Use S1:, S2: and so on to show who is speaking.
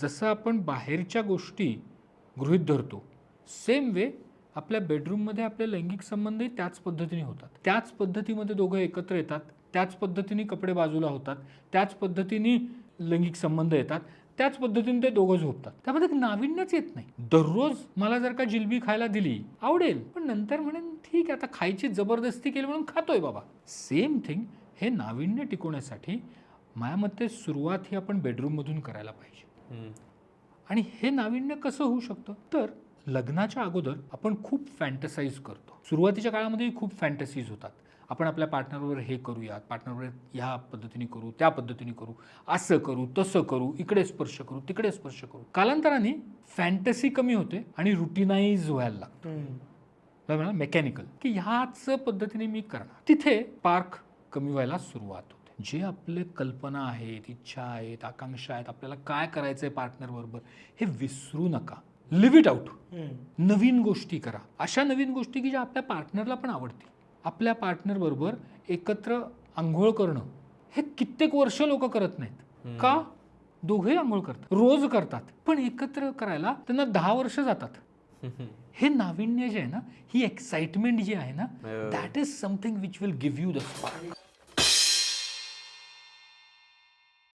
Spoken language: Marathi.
S1: जसं आपण बाहेरच्या गोष्टी गृहीत धरतो सेम वे आपल्या बेडरूममध्ये आपले लैंगिक संबंधही त्याच पद्धतीने होतात. त्याच पद्धतीमध्ये दोघं एकत्र येतात त्याच पद्धतीने कपडे बाजूला होतात त्याच पद्धतीने लैंगिक संबंध येतात त्याच पद्धतीने ते दोघं झोपतात. त्यामध्ये नाविन्यच येत नाही. दररोज मला जर का जिलबी खायला दिली आवडेल पण नंतर म्हणेन ठीक आहे आता खायची जबरदस्ती केली म्हणून खातोय बाबा. सेम थिंग हे नाविन्य टिकवण्यासाठी माझ्या मते सुरुवात ही आपण बेडरूममधून करायला पाहिजे. आणि हे नाविन्य कसं होऊ शकतं? तर लग्नाच्या अगोदर आपण खूप फॅन्टसाईज करतो. सुरुवातीच्या काळामध्ये खूप फॅन्टसीज होतात. आपण आपल्या पार्टनरवर हे करूयात पार्टनरवर ह्या पद्धतीने करू त्या पद्धतीने करू असं करू तसं करू इकडे स्पर्श करू तिकडे स्पर्श करू. कालांतराने फॅन्टसी कमी होते आणि रुटिनाइज व्हायला लागतं. मेकॅनिकल की ह्याच पद्धतीने मी करणार. तिथे पार्क कमी व्हायला सुरुवात होते. जे आपले कल्पना आहेत इच्छा आहेत आकांक्षा आहेत आपल्याला काय करायचंय पार्टनर बरोबर हे विसरू नका. लिव्ह इट आउट नवीन गोष्टी करा. अशा नवीन गोष्टी की ज्या आपल्या पार्टनरला पण आवडतील. आपल्या पार्टनर बरोबर एकत्र आंघोळ करणं हे कित्येक वर्ष लोक करत नाहीत. का? दोघे आंघोळ करतात. रोज करतात. पण एकत्र करायला त्यांना दहा वर्ष जातात. हे नाविन्य जे आहे ना ही एक्साइटमेंट जी आहे ना that is something which will give you the spark